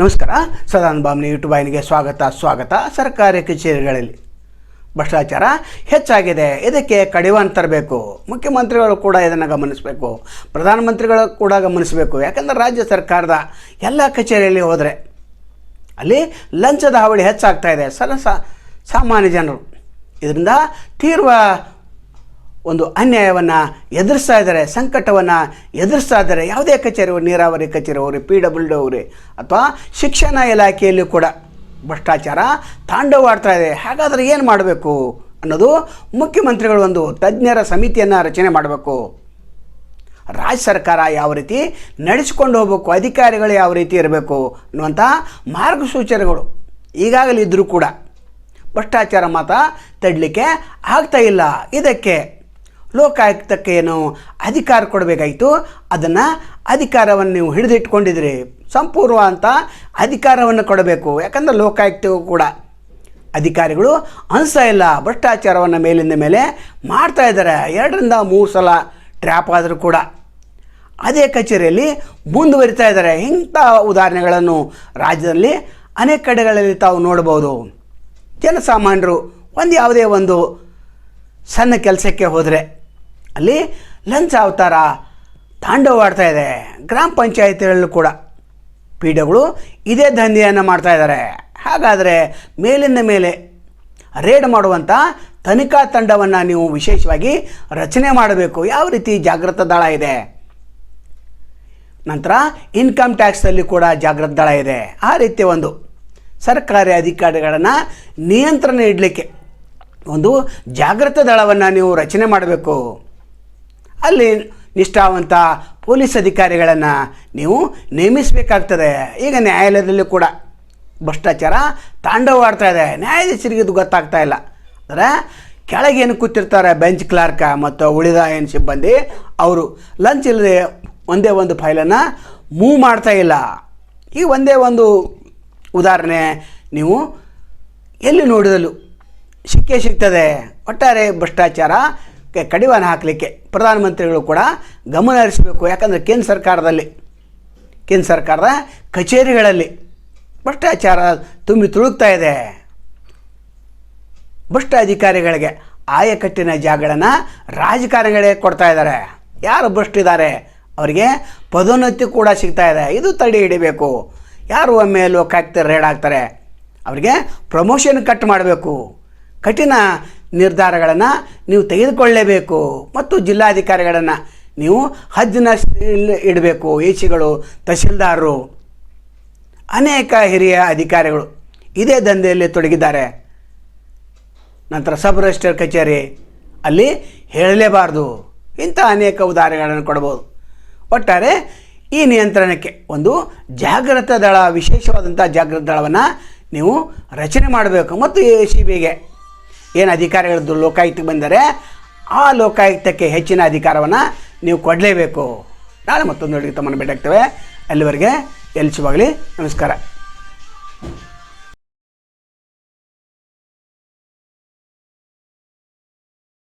ನಮಸ್ಕಾರ. ಸದಾನಂದ ಬಾಮ್ನಿ ಯೂಟ್ಯೂಬ್ ವಾಹಿನಿಗೆ ಸ್ವಾಗತ ಸ್ವಾಗತ ಸರ್ಕಾರಿ ಕಚೇರಿಗಳಲ್ಲಿ. ಭ್ರಷ್ಟಾಚಾರ ಹೆಚ್ಚಾಗಿದೆ, ಇದಕ್ಕೆ ಕಡಿವಾಣ ತರಬೇಕು. ಮುಖ್ಯಮಂತ್ರಿಗಳು ಕೂಡ ಇದನ್ನು ಗಮನಿಸಬೇಕು. ಪ್ರಧಾನಮಂತ್ರಿಗಳು ಕೂಡ ಗಮನಿಸಬೇಕು. ಯಾಕಂದರೆ ರಾಜ್ಯ ಸರ್ಕಾರದ ಎಲ್ಲ ಕಚೇರಿಯಲ್ಲಿ ಹೋದರೆ ಅಲ್ಲಿ ಲಂಚದ ಹಾವಳಿ ಹೆಚ್ಚಾಗ್ತಾ ಇದೆ. ಸರ ಸಾಮಾನ್ಯ ಜನರು. ಇದರಿಂದ ತೀವ್ರ ಒಂದು ಅನ್ಯಾಯವನ್ನು ಎದುರಿಸ್ತಾ ಇದ್ದಾರೆ, ಸಂಕಟವನ್ನು ಎದುರಿಸ್ತಾ ಇದ್ದಾರೆ, ಯಾವುದೇ ಕಚೇರಿ ನೀರಾವರಿ ಕಚೇರಿ ಅವರು ಪಿ ಡಬ್ಲ್ಯೂ ಡಿ ಅವರೇ, ಅಥವಾ ಶಿಕ್ಷಣ ಇಲಾಖೆಯಲ್ಲಿ ಕೂಡ ಭ್ರಷ್ಟಾಚಾರ ತಾಂಡವಾಡ್ತಾ ಇದೆ. ಹಾಗಾದರೆ ಏನು ಮಾಡಬೇಕು ಅನ್ನೋದು ಮುಖ್ಯಮಂತ್ರಿಗಳು ಒಂದು ತಜ್ಞರ ಸಮಿತಿಯನ್ನು ರಚನೆ ಮಾಡಬೇಕು. ರಾಜ್ಯ ಸರ್ಕಾರ ಯಾವ ರೀತಿ ನಡೆಸಿಕೊಂಡು ಹೋಗಬೇಕು, ಅಧಿಕಾರಿಗಳು ಯಾವ ರೀತಿ ಇರಬೇಕು ಅನ್ನುವಂಥ ಮಾರ್ಗಸೂಚನೆಗಳು ಈಗಾಗಲೇ ಇದ್ದರೂ ಕೂಡ ಭ್ರಷ್ಟಾಚಾರ ಮಾತ್ರ ತಡಲಿಕ್ಕೆ ಆಗ್ತಾ ಇಲ್ಲ. ಇದಕ್ಕೆ ಲೋಕಾಯುಕ್ತಕ್ಕೆ ಏನು ಅಧಿಕಾರ ಕೊಡಬೇಕಾಯಿತು, ಅದನ್ನು ಅಧಿಕಾರವನ್ನು ನೀವು ಹಿಡಿದಿಟ್ಕೊಂಡಿದ್ರಿ ಸಂಪೂರ್ಣ ಅಂತ ಅಧಿಕಾರವನ್ನು ಕೊಡಬೇಕು. ಯಾಕಂದರೆ ಲೋಕಾಯುಕ್ತಗೂ ಕೂಡ ಅಧಿಕಾರಿಗಳು ಅನಿಸ್ತಾ ಇಲ್ಲ. ಭ್ರಷ್ಟಾಚಾರವನ್ನು ಮೇಲಿಂದ ಮೇಲೆ ಮಾಡ್ತಾ ಇದ್ದಾರೆ. ಎರಡರಿಂದ ಮೂರು ಸಲ ಟ್ರ್ಯಾಪ್ ಆದರೂ ಕೂಡ. ಅದೇ ಕಚೇರಿಯಲ್ಲಿ ಮುಂದುವರಿತಾ ಇದ್ದಾರೆ. ಇಂಥ ಉದಾಹರಣೆಗಳನ್ನು ರಾಜ್ಯದಲ್ಲಿ ಅನೇಕ ಕಡೆಗಳಲ್ಲಿ ತಾವು ನೋಡ್ಬೋದು ಜನಸಾಮಾನ್ಯರು ಒಂದು ಯಾವುದೇ ಒಂದು ಸಣ್ಣ ಕೆಲಸಕ್ಕೆ ಹೋದರೆ ಅಲ್ಲಿ ಲಂಚ ಅವತಾರ ತಾಂಡವಾಡ್ತಾ ಇದೆ. ಗ್ರಾಮ ಪಂಚಾಯತಿಗಳಲ್ಲೂ ಕೂಡ ಪೀಡಗಳು ಇದೇ ದಂಧೆಯನ್ನು ಮಾಡ್ತಾ ಇದ್ದಾರೆ. ಹಾಗಾದರೆ ಮೇಲಿಂದ ಮೇಲೆ ರೇಡ್ ಮಾಡುವಂಥ ತನಿಖಾ ತಂಡವನ್ನು ನೀವು ವಿಶೇಷವಾಗಿ ರಚನೆ ಮಾಡಬೇಕು. ಯಾವ ರೀತಿ ಜಾಗೃತ ದಳ ಇದೆ? ನಂತರ ಇನ್ಕಮ್ ಟ್ಯಾಕ್ಸಲ್ಲಿ ಕೂಡ ಜಾಗೃತ ದಳ ಇದೆ. ಆ ರೀತಿಯ ಒಂದು ಸರ್ಕಾರಿ ಅಧಿಕಾರಿಗಳನ್ನು ನಿಯಂತ್ರಣ ಇಡಲಿಕ್ಕೆ ಒಂದು ಜಾಗೃತ ದಳವನ್ನು ನೀವು ರಚನೆ ಮಾಡಬೇಕು. ಅಲ್ಲಿ ನಿಷ್ಠಾವಂತ ಪೊಲೀಸ್ ಅಧಿಕಾರಿಗಳನ್ನು ನೀವು ನೇಮಿಸಬೇಕಾಗ್ತದೆ. ಈಗ ನ್ಯಾಯಾಲಯದಲ್ಲಿ ಕೂಡ ಭ್ರಷ್ಟಾಚಾರ ತಾಂಡವಾಡ್ತಾ ಇದೆ. ನ್ಯಾಯಾಧೀಶರಿಗೆ ಇದು ಗೊತ್ತಾಗ್ತಾ ಇಲ್ಲ. ಅಂದರೆ ಕೆಳಗೇನು ಕೂತಿರ್ತಾರೆ ಬೆಂಚ್ ಕ್ಲಾರ್ಕ ಮತ್ತು ಉಳಿದ ಏನು ಸಿಬ್ಬಂದಿ, ಅವರು ಲಂಚ್ ಇಲ್ಲದೆ ಒಂದೇ ಒಂದು ಫೈಲನ್ನು ಮೂವ್ ಮಾಡ್ತಾ ಇಲ್ಲ. ಈ ಒಂದೇ ಒಂದು ಉದಾಹರಣೆ ನೀವು ಎಲ್ಲಿ ನೋಡಿದಲು ಸಿಕ್ಕೇ ಸಿಗ್ತದೆ. ಒಟ್ಟಾರೆ ಭ್ರಷ್ಟಾಚಾರಕ್ಕೆ ಕಡಿವಾಣ ಹಾಕಲಿಕ್ಕೆ ಪ್ರಧಾನಮಂತ್ರಿಗಳು ಕೂಡ ಗಮನ ಹರಿಸಬೇಕು. ಯಾಕಂದರೆ ಕೇಂದ್ರ ಸರ್ಕಾರದಲ್ಲಿ, ಕೇಂದ್ರ ಸರ್ಕಾರದ ಕಚೇರಿಗಳಲ್ಲಿ ಭ್ರಷ್ಟಾಚಾರ ತುಂಬಿ ತುಳುಕ್ತಾ ಇದೆ. ಭ್ರಷ್ಟ ಅಧಿಕಾರಿಗಳಿಗೆ ಆಯಕಟ್ಟಿನ ಜಾಗಗಳನ್ನು ರಾಜಕಾರಣಿಗಳೇ ಕೊಡ್ತಾ ಇದ್ದಾರೆ. ಯಾರು ಭ್ರಷ್ಟಿದ್ದಾರೆ? ಅವರಿಗೆ ಪದೋನ್ನತಿ ಕೂಡ ಸಿಗ್ತಾ ಇದೆ. ಇದು ತಡೆ ಹಿಡಿಬೇಕು. ಯಾರು ಒಮ್ಮೆ ಲೋಕಾಯುಕ್ತ ರೇಡ್ ಆಗ್ತಾರೆ? ಅವರಿಗೆ ಪ್ರಮೋಷನ್ ಕಟ್ ಮಾಡಬೇಕು. ಕಠಿಣ ನಿರ್ಧಾರಗಳನ್ನು ನೀವು ತೆಗೆದುಕೊಳ್ಳಲೇಬೇಕು ಮತ್ತು ಜಿಲ್ಲಾಧಿಕಾರಿಗಳನ್ನು ನೀವು ಹಜ್ಜಿನ ಇಡಬೇಕು ಎ ಸಿಗಳು ತಹಸೀಲ್ದಾರರು ಅನೇಕ ಹಿರಿಯ ಅಧಿಕಾರಿಗಳು ಇದೇ ದಂಧೆಯಲ್ಲಿ ತೊಡಗಿದ್ದಾರೆ. ನಂತರ ಸಬ್ ರಿಜಿಸ್ಟರ್ ಕಚೇರಿ, ಅಲ್ಲಿ ಹೇಳಲೇಬಾರ್ದು. ಇಂಥ ಅನೇಕ ಉದಾಹರಣೆಗಳನ್ನು ಕೊಡ್ಬೋದು. ಒಟ್ಟಾರೆ ಈ ನಿಯಂತ್ರಣಕ್ಕೆ ಒಂದು ಜಾಗೃತ ದಳ, ವಿಶೇಷವಾದಂಥ ಜಾಗೃತ ದಳವನ್ನು ನೀವು ರಚನೆ ಮಾಡಬೇಕು. ಮತ್ತು ಎ ಸಿ ಬಿಗೆ ಏನು ಅಧಿಕಾರಿಗಳದ್ದು ಲೋಕಾಯುಕ್ತಕ್ಕೆ ಬಂದರೆ ಆ ಲೋಕಾಯುಕ್ತಕ್ಕೆ ಹೆಚ್ಚಿನ ಅಧಿಕಾರವನ್ನು ನೀವು ಕೊಡಲೇಬೇಕು. ನಾಳೆ ಮತ್ತೊಂದು ಅಡುಗೆ ತಮ್ಮನ್ನು ಭೇಟಾಗ್ತೇವೆ ಅಲ್ಲಿವರೆಗೆ ಎಲ್ಚುವಾಗಲಿ ನಮಸ್ಕಾರ.